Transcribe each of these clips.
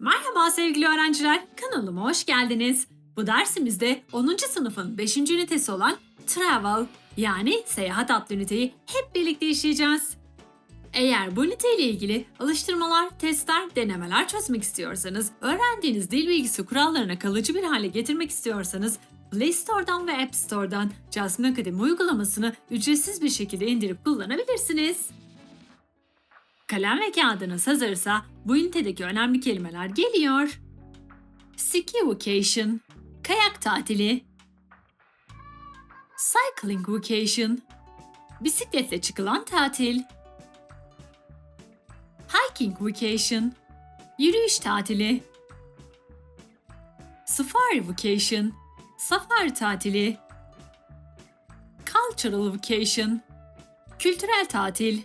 Merhaba sevgili öğrenciler, kanalıma hoş geldiniz. Bu dersimizde 10. sınıfın 5. ünitesi olan Travel yani seyahat adlı üniteyi hep birlikte işleyeceğiz. Eğer bu üniteyle ilgili alıştırmalar, testler, denemeler çözmek istiyorsanız, öğrendiğiniz dil bilgisi kurallarına kalıcı bir hale getirmek istiyorsanız, Play Store'dan ve App Store'dan Jasmine Akademi uygulamasını ücretsiz bir şekilde indirip kullanabilirsiniz. Kalem ve kağıdınız hazırsa bu ünitedeki önemli kelimeler geliyor. Ski vacation, kayak tatili. Cycling vacation, bisikletle çıkılan tatil. Hiking vacation, yürüyüş tatili. Safari vacation, safari tatili. Cultural vacation, kültürel tatil.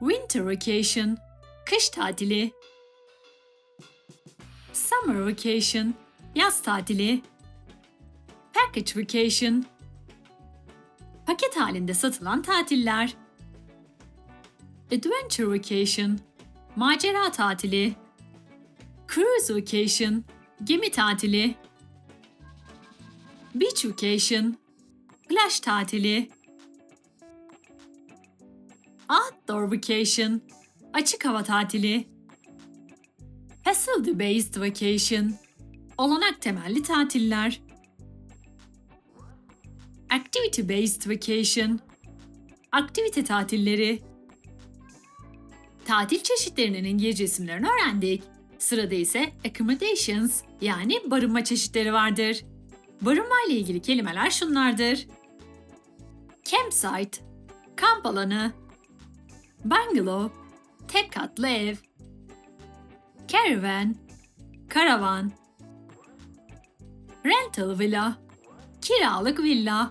Winter vacation, kış tatili. Summer vacation, yaz tatili. Package vacation, paket halinde satılan tatiller. Adventure vacation, macera tatili. Cruise vacation, gemi tatili. Beach vacation, plaj tatili. Outdoor vacation, açık hava tatili. Facility based vacation, olanak temelli tatiller. Activity based vacation, aktivite tatilleri. Tatil çeşitlerinin İngilizce isimlerini öğrendik. Sırada ise accommodations yani barınma çeşitleri vardır. Barınma ile ilgili kelimeler şunlardır. Campsite, kamp alanı. Bungalow, tek katlı ev. Caravan, karavan. Rental villa, kiralık villa.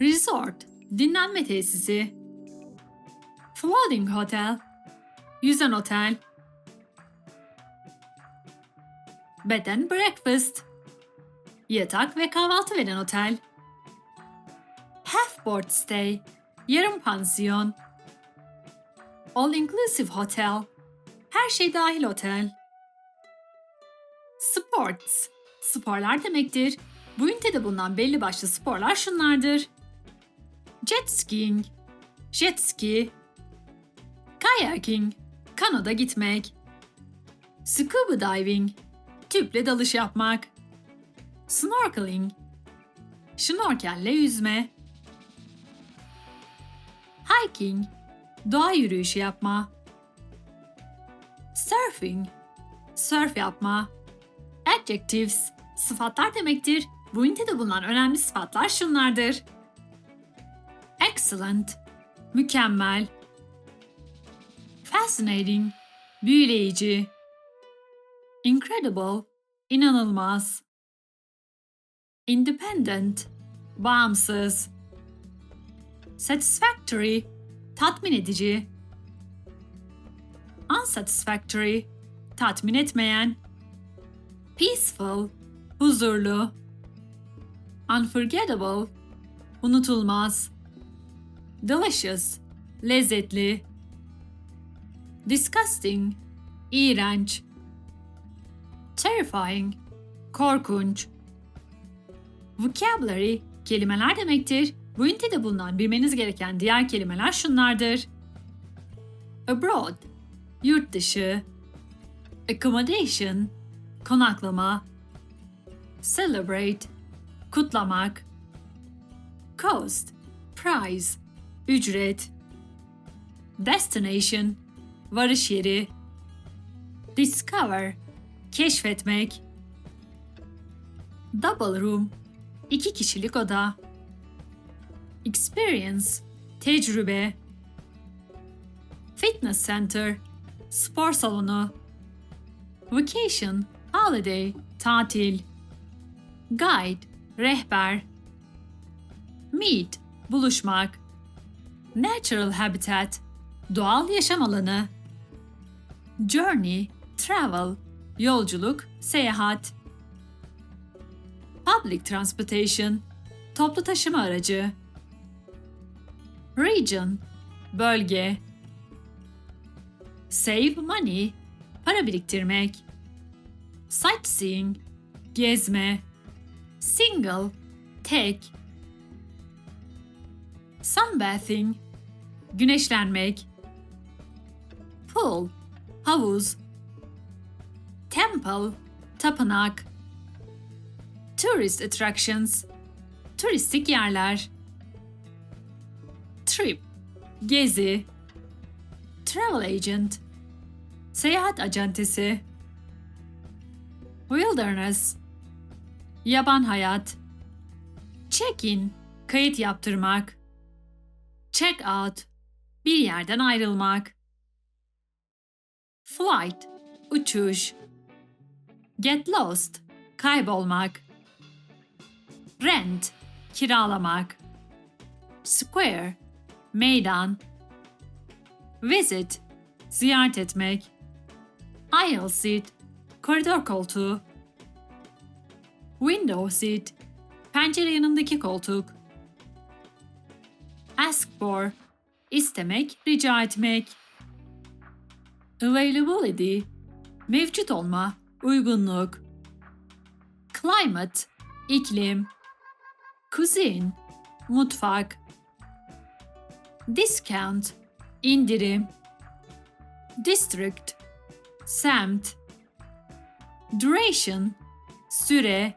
Resort, dinlenme tesisi. Floating hotel, yüzen otel. Bed and breakfast, yatak ve kahvaltı veren otel. Half board stay, yarım pansiyon. All inclusive hotel. Her şey dahil otel. Sports. Sporlar demektir. Bu ünitede bulunan belli başlı sporlar şunlardır. Jet skiing. Jet ski. Kayaking. Kanoda gitmek. Scuba diving. Tüple dalış yapmak. Snorkeling. Şnorkelle yüzme. Hiking doğa yürüyüşü yapma. Surfing, surf yapma. Adjectives, sıfatlar demektir. Bu ünitede bulunan önemli sıfatlar şunlardır. Excellent, mükemmel. Fascinating, büyüleyici. Incredible, inanılmaz. Independent, bağımsız. Satisfactory, tatmin edici. Unsatisfactory, tatmin etmeyen. Peaceful, huzurlu. Unforgettable, unutulmaz. Delicious, lezzetli. Disgusting, iğrenç. Terrifying, korkunç. Vocabulary, kelimeler demektir. Bu ünitede bulunan bilmeniz gereken diğer kelimeler şunlardır. Abroad, yurt dışı. Accommodation, konaklama. Celebrate, kutlamak. Cost, price, ücret. Destination, varış yeri. Discover, keşfetmek. Double room, iki kişilik oda. Experience, tecrübe. Fitness center, spor salonu. Vacation, holiday, tatil. Guide, rehber. Meet, buluşmak. Natural habitat, doğal yaşam alanı. Journey, travel, yolculuk, seyahat. Public transportation, toplu taşıma aracı. Region, bölge. Save money, para biriktirmek. Sightseeing, gezme. Single, tek. Sunbathing, güneşlenmek. Pool, havuz. Temple, tapınak. Tourist attractions, turistik yerler. Trip, gezi. Travel agent, seyahat acentesi. Wilderness, yaban hayat. Check-in, kayıt yaptırmak. Check-out, bir yerden ayrılmak. Flight, uçuş. Get lost, kaybolmak. Rent, kiralamak. Square, meydan. Visit, ziyaret etmek. Aisle seat, koridor koltuğu. Window seat, pencere yanındaki koltuk. Ask for, istemek, rica etmek. Availability, mevcut olma, uygunluk. Climate, iklim. Cuisine, mutfak. Discount, indirim. District, semt. Duration, süre.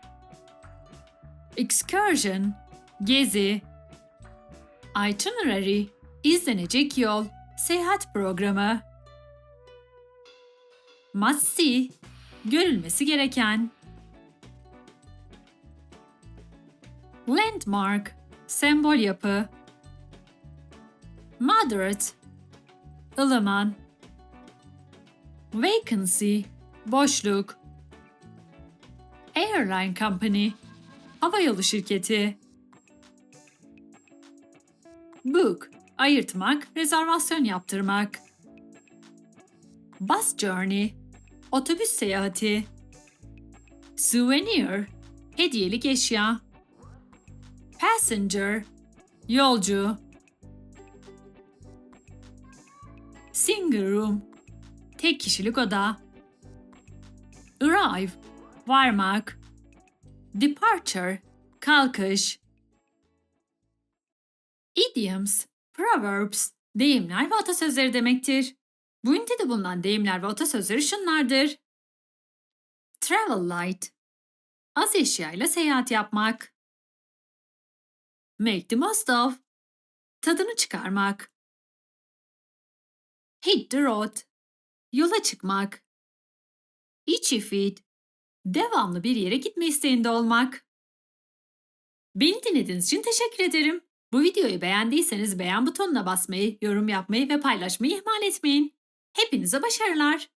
Excursion, gezi. Itinerary, izlenecek yol, seyahat programı. Must see, görülmesi gereken. Landmark, sembol yapı. Moderate, ılıman. Vacancy, boşluk. Airline Company, havayolu şirketi. Book, ayırtmak, rezervasyon yaptırmak. Bus journey, otobüs seyahati. Souvenir, hediyelik eşya. Passenger, yolcu. Single room, tek kişilik oda. Arrive, varmak. Departure, kalkış. Idioms, proverbs, deyimler ve atasözleri demektir. Bu ünitede bulunan deyimler ve atasözleri şunlardır. Travel light, az eşyayla seyahat yapmak. Make the most of, tadını çıkarmak. Hit the road, yola çıkmak. Itchy feet, devamlı bir yere gitme isteğinde olmak. Beni dinlediğiniz için teşekkür ederim. Bu videoyu beğendiyseniz beğen butonuna basmayı, yorum yapmayı ve paylaşmayı ihmal etmeyin. Hepinize başarılar.